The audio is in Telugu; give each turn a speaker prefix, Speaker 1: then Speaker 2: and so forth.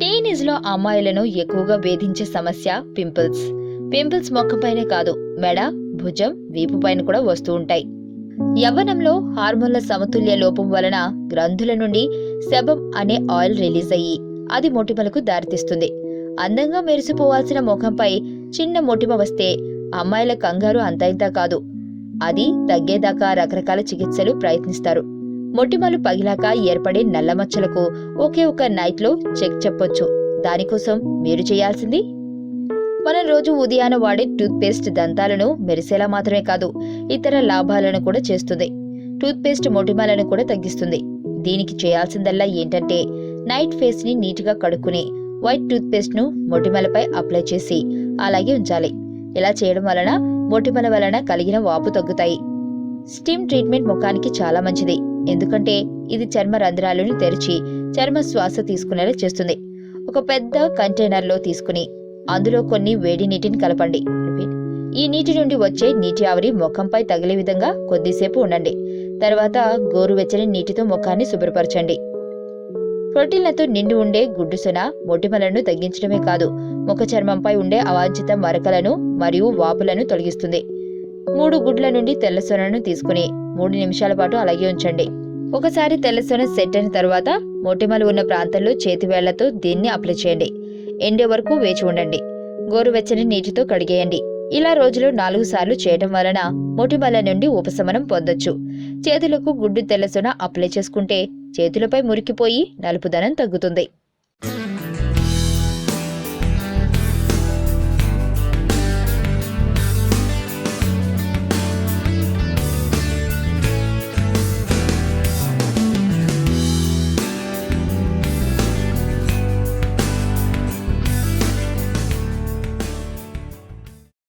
Speaker 1: టీనేజ్లో అమ్మాయిలను ఎక్కువగా వేధించే సమస్య పింపుల్స్. పింపుల్స్ మొక్కపైనే కాదు మెడ భుజం వీపు పైన కూడా వస్తూ ఉంటాయి. యవ్వనంలో హార్మోన్ల సమతుల్య లోపం వలన గ్రంథుల నుండి సెబం అనే ఆయిల్ రిలీజ్ అయ్యి అది మొటిమలకు దారితీస్తుంది. అందంగా మెరిసిపోవాల్సిన ముఖంపై చిన్న మొటిమ వస్తే అమ్మాయిల కంగారు అంత ఇంత కాదు. అది తగ్గేదాకా రకరకాల చికిత్సలు ప్రయత్నిస్తారు. మొటిమలు పగిలాక ఏర్పడే నల్ల మచ్చలకు ఒకే ఒక నైట్లో చెక్ చెప్పొచ్చు. దానికోసం మీరు చేయాల్సింది? మనం రోజు ఉదయాన వాడే టూత్పేస్ట్ దంతాలను మెరిసేలా మాత్రమే కాదు ఇతర లాభాలను కూడా చేస్తుంది. టూత్పేస్ట్ మొటిమలను కూడా తగ్గిస్తుంది. దీనికి చేయాల్సిందల్లా ఏంటంటే నైట్ ఫేస్ని కడుక్కుని వైట్ టూత్పేస్ట్ను ను మొటిమలపై అప్లై చేసి అలాగే ఉంచాలి. ఇలా చేయడం వలన మొటిమల వలన కలిగిన వాపు తగ్గుతాయి. స్టీమ్ ట్రీట్మెంట్ ముఖానికి చాలా మంచిది. ఎందుకంటే ఇది చర్మ రంధ్రాలను తెరిచి చర్మ శ్వాస తీసుకునేలా చేస్తుంది. ఒక పెద్ద కంటైనర్లో తీసుకుని అందులో కొన్ని వేడి నీటిని కలపండి. ఈ నీటి నుండి వచ్చే నీటి ఆవిరి ముఖంపై తగిలే విధంగా కొద్దిసేపు ఉండండి. తర్వాత గోరువెచ్చని నీటితో ముఖాన్ని శుభ్రపరచండి. ప్రోటీన్లతో నిండి ఉండే గుడ్డుసొన మొటిమలను తగ్గించడమే కాదు ముఖ చర్మంపై ఉండే అవాంఛిత మరకలను మరియు వాపులను తొలగిస్తుంది. మూడు గుడ్ల నుండి తెల్లసొనను తీసుకుని మూడు నిమిషాల పాటు అలాగే ఉంచండి. ఒకసారి తెల్లసొన సెట్ అయిన తర్వాత మొటిమలు ఉన్న ప్రాంతంలో చేతివేళ్ళతో దీన్ని అప్లై చేయండి. ఎండే వరకు వేచి ఉండండి. గోరువెచ్చని నీటితో కడిగేయండి. ఇలా రోజులో నాలుగు సార్లు చేయడం వలన మొటిమల నుండి ఉపశమనం పొందొచ్చు. చేతులకు గుడ్డు తెల్లసొన అప్లై చేసుకుంటే చేతులపై మురికిపోయి నలుపుదనం తగ్గుతుంది.